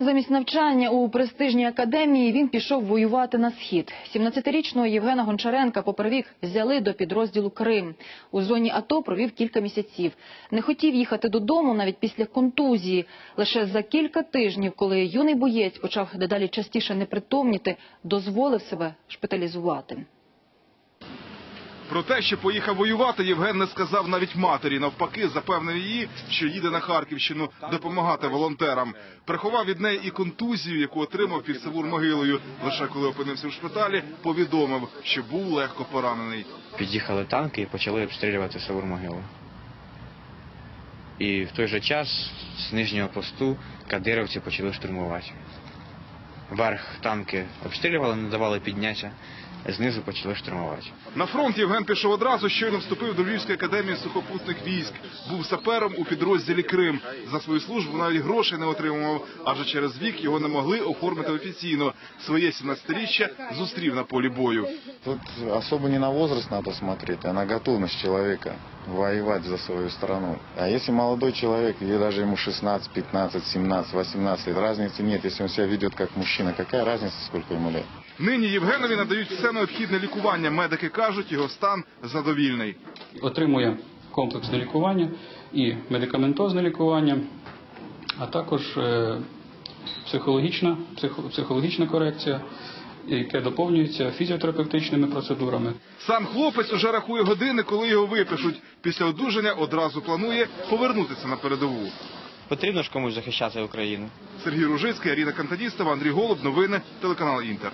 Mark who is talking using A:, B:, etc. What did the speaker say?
A: Замість навчання у престижній академії він пішов воювати на схід. 17-річного Євгена Гончаренка попервік взяли до підрозділу Крим. У зоні АТО провів кілька місяців. Не хотів їхати додому навіть після контузії. Лише за кілька тижнів, коли юний боєць почав дедалі частіше непритомніти, дозволив себе шпиталізувати.
B: Про те, що поїхав воювати, Євген не сказав навіть матері. Навпаки, запевнив її, що їде на Харківщину допомагати волонтерам. Приховав від неї і контузію, яку отримав під Савур-могилою. Лише коли опинився в шпиталі, повідомив, що був легко поранений.
C: Під'їхали танки і почали обстрілювати Савур-могилу. І в той же час з нижнього посту кадировці почали штурмувати. Верх танки обстрілювали, не давали підняття, знизу почали штурмувати.
B: На фронт Євген пішов одразу, щойно вступив до Львівської академії сухопутних військ. Був сапером у підрозділі Крим. За свою службу навіть грошей не отримував, адже через вік його не могли оформити офіційно. Своє 17-річчя зустрів на полі бою.
D: Тут особо не на возраст надо смотреть, а на готовность человека воевать за свою страну. А если молодой человек, или даже ему 16, 15, 17, 18 лет, разницы нет. Если он себя ведет как мужчина, какая разница, сколько ему лет?
B: Нині Євгенові надають все необхідне лікування. Медики кажуть, його стан задовільний.
E: отримує комплексне лікування і медикаментозне лікування, а також е, психологічна, психологічна корекція, яке доповнюється фізіотерапевтичними процедурами.
B: Сам хлопець уже рахує години, коли його випишуть. Після одужання одразу планує повернутися на передову.
C: Потрібно ж комусь захищати Україну.
B: Сергій Ружицький, Аріна Кантадістова, Андрій Голуб. Новини телеканал Інтер.